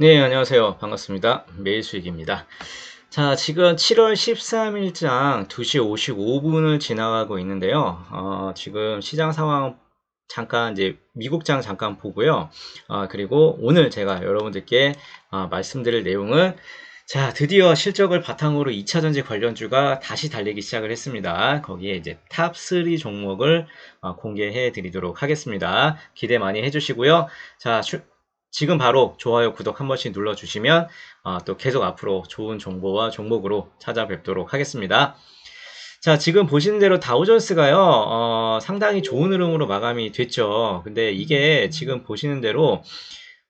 네, 안녕하세요. 반갑습니다. 매일 수익입니다. 자, 지금 7월 13일장 2시 55분을 지나가고 있는데요. 어, 지금 시장 상황 잠깐 이제 미국장 잠깐 보고요. 어, 그리고 오늘 제가 여러분들께 어, 말씀드릴 내용은 자, 드디어 실적을 바탕으로 2차전지 관련주가 다시 달리기 시작을 했습니다. 거기에 이제 탑3 종목을 어, 공개해 드리도록 하겠습니다. 기대 많이 해주시고요. 자, 슈, 지금 바로 좋아요, 구독 한 번씩 눌러주시면 어, 또 계속 앞으로 좋은 정보와 종목으로 찾아뵙도록 하겠습니다. 자, 지금 보시는 대로 다우존스가요, 어, 상당히 좋은 흐름으로 마감이 됐죠. 근데 이게 지금 보시는 대로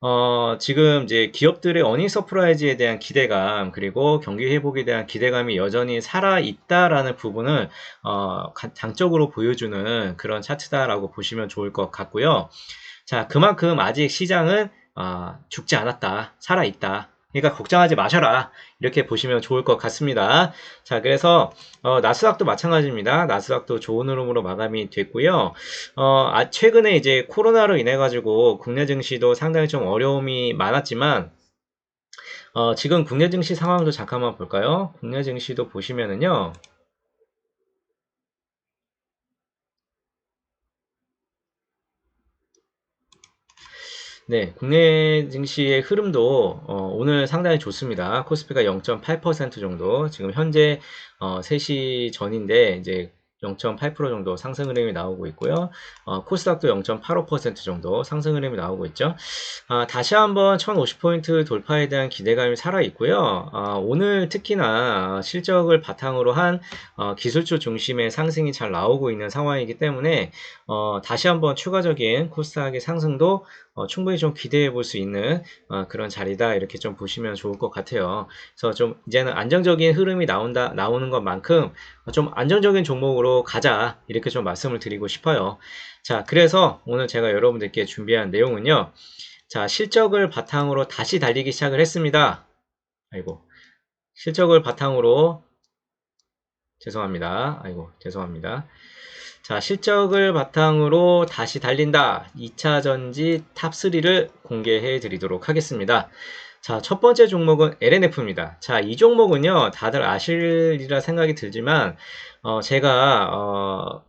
어, 지금 이제 기업들의 어닝 서프라이즈에 대한 기대감, 그리고 경기 회복에 대한 기대감이 여전히 살아있다라는 부분을, 어, 장적으로 보여주는 그런 차트다라고 보시면 좋을 것 같고요. 자, 그만큼 아직 시장은, 어, 죽지 않았다. 살아있다. 그러니까 걱정하지 마셔라. 이렇게 보시면 좋을 것 같습니다. 자, 그래서 어, 나스닥도 마찬가지입니다. 나스닥도 좋은 흐름으로 마감이 됐고요. 어, 아, 최근에 이제 코로나로 인해 가지고 국내 증시도 상당히 좀 어려움이 많았지만 어, 지금 국내 증시 상황도 잠깐만 볼까요? 국내 증시도 보시면은요. 네, 국내 증시의 흐름도 어, 오늘 상당히 좋습니다. 코스피가 0.8% 정도, 지금 현재 어, 3시 전인데 이제 0.8% 정도 상승 흐름이 나오고 있고요. 어, 코스닥도 0.85% 정도 상승 흐름이 나오고 있죠. 아, 다시 한번 1050포인트 돌파에 대한 기대감이 살아 있고요. 아, 오늘 특히나 실적을 바탕으로 한 어, 기술주 중심의 상승이 잘 나오고 있는 상황이기 때문에 어, 다시 한번 추가적인 코스닥의 상승도 어, 충분히 좀 기대해 볼 수 있는 어, 그런 자리다 이렇게 좀 보시면 좋을 것 같아요. 그래서 좀 이제는 안정적인 흐름이 나온다 나오는 것만큼 좀 안정적인 종목으로 가자 이렇게 좀 말씀을 드리고 싶어요. 자, 그래서 오늘 제가 여러분들께 준비한 내용은요. 자, 실적을 바탕으로 다시 달리기 시작을 했습니다. 아이고, 실적을 바탕으로 죄송합니다. 아이고, 죄송합니다. 자, 실적을 바탕으로 다시 달린다. 2차 전지 탑3를 공개해 드리도록 하겠습니다. 자, 첫 번째 종목은 LNF입니다. 자, 이 종목은요, 다들 아실리라 생각이 들지만, 어, 제가, 어,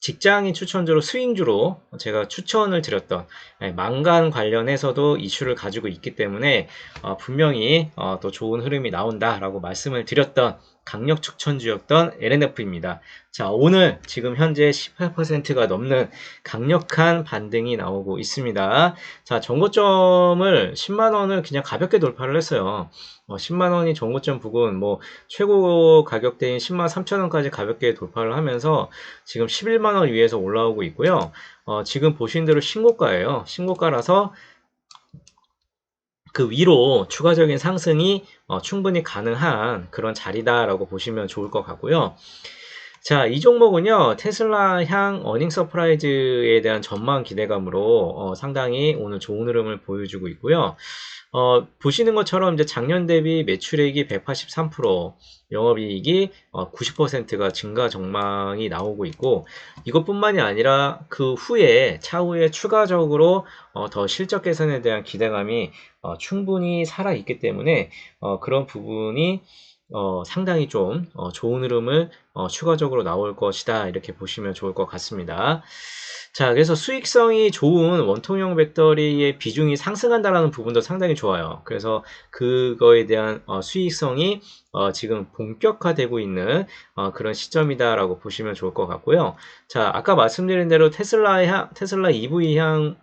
직장인 추천주로 스윙주로 제가 추천을 드렸던 예, 망간 관련해서도 이슈를 가지고 있기 때문에 어, 분명히 어, 또 좋은 흐름이 나온다라고 말씀을 드렸던 강력 추천주였던 LNF입니다. 자, 오늘 지금 현재 18%가 넘는 강력한 반등이 나오고 있습니다. 자, 정고점을 10만원을 그냥 가볍게 돌파를 했어요. 어, 10만원이 정고점 부근, 뭐, 최고 가격대인 10만 3천원까지 가볍게 돌파를 하면서 지금 11만원 위에서 올라오고 있고요. 어, 지금 보신 대로 신고가예요. 신고가라서 그 위로 추가적인 상승이 어, 충분히 가능한 그런 자리다라고 보시면 좋을 것 같고요. 자, 이 종목은요, 테슬라 향 어닝 서프라이즈에 대한 전망 기대감으로 어, 상당히 오늘 좋은 흐름을 보여주고 있고요. 어, 보시는 것처럼 이제 작년 대비 매출액이 183%, 영업이익이 어, 90%가 증가 전망이 나오고 있고 이것뿐만이 아니라 그 후에 차후에 추가적으로 어, 더 실적 개선에 대한 기대감이 어, 충분히 살아 있기 때문에 어, 그런 부분이 어, 상당히 좀 어, 좋은 흐름을 어, 추가적으로 나올 것이다 이렇게 보시면 좋을 것 같습니다. 자, 그래서 수익성이 좋은 원통형 배터리의 비중이 상승한다라는 부분도 상당히 좋아요. 그래서 그거에 대한 어, 수익성이 어, 지금 본격화되고 있는 어, 그런 시점이다라고 보시면 좋을 것 같고요. 자, 아까 말씀드린 대로 테슬라 향, 테슬라 EV 향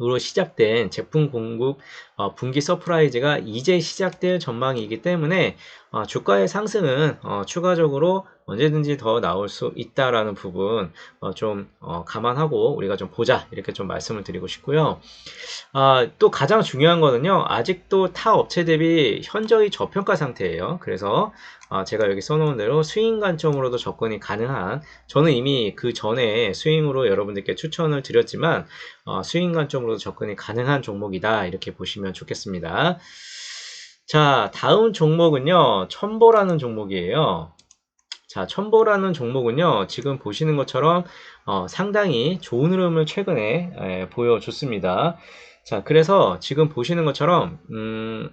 으로 시작된 제품 공급 어, 분기 서프라이즈가 이제 시작될 전망이기 때문에 어, 주가의 상승은 어, 추가적으로 언제든지 더 나올 수 있다라는 부분 어, 좀 어, 감안하고 우리가 좀 보자 이렇게 좀 말씀을 드리고 싶고요. 아, 또 가장 중요한 거는요. 아직도 타 업체 대비 현저히 저평가 상태예요. 그래서 아, 제가 여기 써놓은 대로 스윙 관점으로도 접근이 가능한 저는 이미 그 전에 스윙으로 여러분들께 추천을 드렸지만 어, 스윙 관점으로도 접근이 가능한 종목이다 이렇게 보시면 좋겠습니다. 자 다음 종목은요 첨보라는 종목이에요. 자, 첨보라는 종목은요, 지금 보시는 것처럼 어, 상당히 좋은 흐름을 최근에 에, 보여줬습니다. 자, 그래서 지금 보시는 것처럼, 음,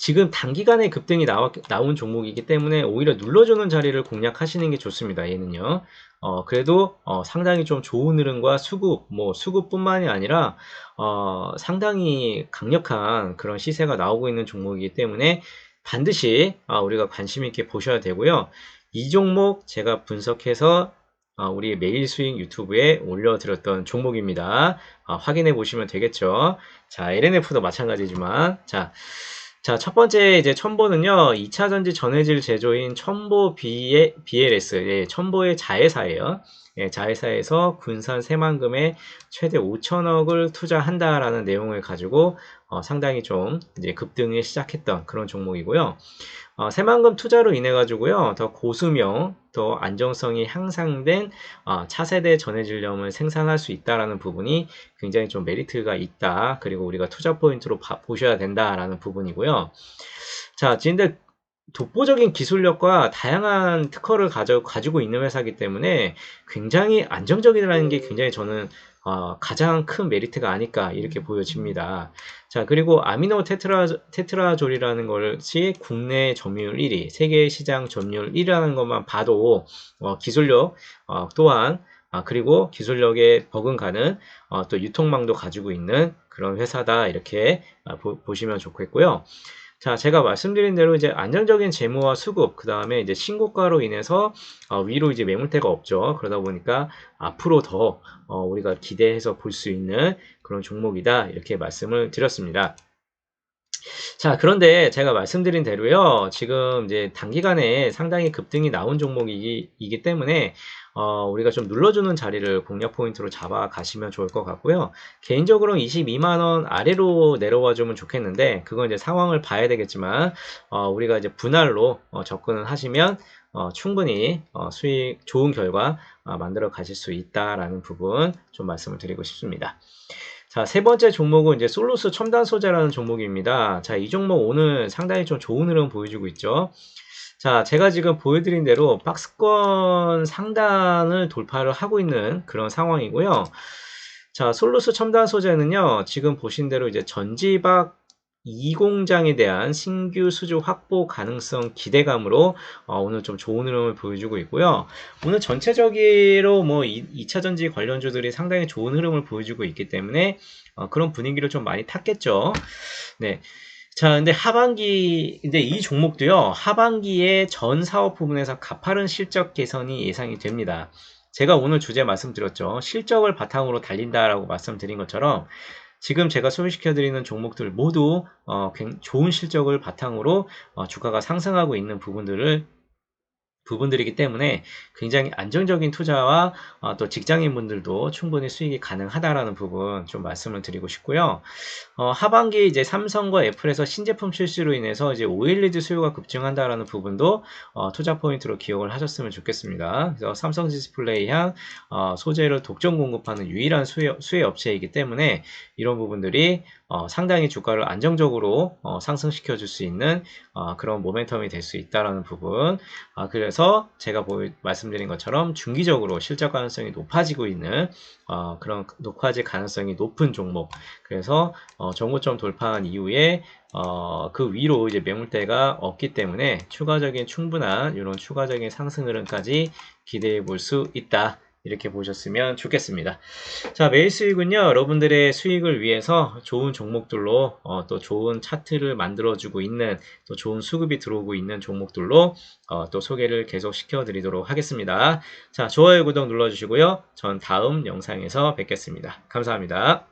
지금 단기간에 급등이 나와, 나온 종목이기 때문에 오히려 눌러주는 자리를 공략하시는 게 좋습니다. 얘는요. 어, 그래도 어, 상당히 좀 좋은 흐름과 수급, 뭐 수급뿐만이 아니라 어, 상당히 강력한 그런 시세가 나오고 있는 종목이기 때문에 반드시 아, 우리가 관심 있게 보셔야 되고요. 이 종목 제가 분석해서 아, 우리 매일 수익 유튜브에 올려드렸던 종목입니다. 아, 확인해 보시면 되겠죠. 자, LNF도 마찬가지지만, 자, 자, 첫 번째 이제 첨보는요, 2차 전지 전해질 제조인 첨보 BLS, 예, 첨보의 자회사예요. 예, 자회사에서 군산 새만금에 최대 5천억을 투자한다라는 내용을 가지고 어, 상당히 좀 이제 급등을 시작했던 그런 종목이고요. 어, 새만금 투자로 인해 가지고요 더 고수명, 더 안정성이 향상된 어, 차세대 전해질염을 생산할 수 있다라는 부분이 굉장히 좀 메리트가 있다. 그리고 우리가 투자 포인트로 바, 보셔야 된다라는 부분이고요. 자, 근데 독보적인 기술력과 다양한 특허를 가져, 가지고 있는 회사이기 때문에 굉장히 안정적이라는 게 굉장히 저는 어, 가장 큰 메리트가 아닐까 이렇게 보여집니다. 자 그리고 아미노 테트라, 테트라졸이라는 것이 국내 점유율 1위, 세계 시장 점유율 1위라는 것만 봐도 어, 기술력 어, 또한 아, 그리고 기술력에 버금가는 어, 또 유통망도 가지고 있는 그런 회사다 이렇게 아, 보, 시면 좋겠고요. 자, 제가 말씀드린 대로 이제 안정적인 재무와 수급, 그 다음에 이제 신고가로 인해서 어, 위로 이제 매물대가 없죠. 그러다 보니까 앞으로 더 어, 우리가 기대해서 볼 수 있는 그런 종목이다. 이렇게 말씀을 드렸습니다. 자, 그런데 제가 말씀드린 대로요, 지금 이제 단기간에 상당히 급등이 나온 종목이기 때문에, 어, 우리가 좀 눌러주는 자리를 공략 포인트로 잡아 가시면 좋을 것 같고요. 개인적으로는 22만원 아래로 내려와 주면 좋겠는데, 그건 이제 상황을 봐야 되겠지만, 어, 우리가 이제 분할로 어, 접근을 하시면, 어, 충분히 어, 수익 좋은 결과 어, 만들어 가실 수 있다라는 부분 좀 말씀을 드리고 싶습니다. 자, 세 번째 종목은 이제 솔루스 첨단 소재라는 종목입니다. 자, 이 종목 오늘 상당히 좀 좋은 흐름 보여주고 있죠. 자, 제가 지금 보여드린 대로 박스권 상단을 돌파를 하고 있는 그런 상황이고요. 자, 솔루스 첨단 소재는요, 지금 보신 대로 이제 전지박 이 공장에 대한 신규 수주 확보 가능성 기대감으로 어, 오늘 좀 좋은 흐름을 보여주고 있고요. 오늘 전체적으로 뭐 2, 차 전지 관련주들이 상당히 좋은 흐름을 보여주고 있기 때문에 어, 그런 분위기를 좀 많이 탔겠죠. 네. 자, 근데 하반기, 근데 이 종목도요, 하반기에 전 사업 부분에서 가파른 실적 개선이 예상이 됩니다. 제가 오늘 주제 말씀드렸죠. 실적을 바탕으로 달린다라고 말씀드린 것처럼 지금 제가 소개시켜드리는 종목들 모두 어, 좋은 실적을 바탕으로 어, 주가가 상승하고 있는 부분들을 부분들이기 때문에 굉장히 안정적인 투자와 어, 또 직장인분들도 충분히 수익이 가능하다라는 부분 좀 말씀을 드리고 싶고요. 어, 하반기 이제 삼성과 애플에서 신제품 출시로 인해서 이제 OLED 수요가 급증한다라는 부분도 어, 투자 포인트로 기억을 하셨으면 좋겠습니다. 그래서 삼성 디스플레이향 어, 소재를 독점 공급하는 유일한 수혜, 수혜 업체이기 때문에 이런 부분들이 어, 상당히 주가를 안정적으로 어, 상승시켜 줄 수 있는 어, 그런 모멘텀이 될 수 있다라는 부분. 아, 그래 서 제가 보이, 말씀드린 것처럼 중기적으로 실적 가능성이 높아지고 있는 어, 그런 높아질 가능성이 높은 종목. 그래서 어, 정고점 돌파한 이후에 어, 그 위로 이제 매물대가 없기 때문에 추가적인 충분한 이런 추가적인 상승 흐름까지 기대해 볼 수 있다. 이렇게 보셨으면 좋겠습니다. 자, 매일 수익은요, 여러분들의 수익을 위해서 좋은 종목들로 어, 또 좋은 차트를 만들어주고 있는 또 좋은 수급이 들어오고 있는 종목들로 어, 또 소개를 계속 시켜드리도록 하겠습니다. 자, 좋아요, 구독 눌러주시고요. 전 다음 영상에서 뵙겠습니다. 감사합니다.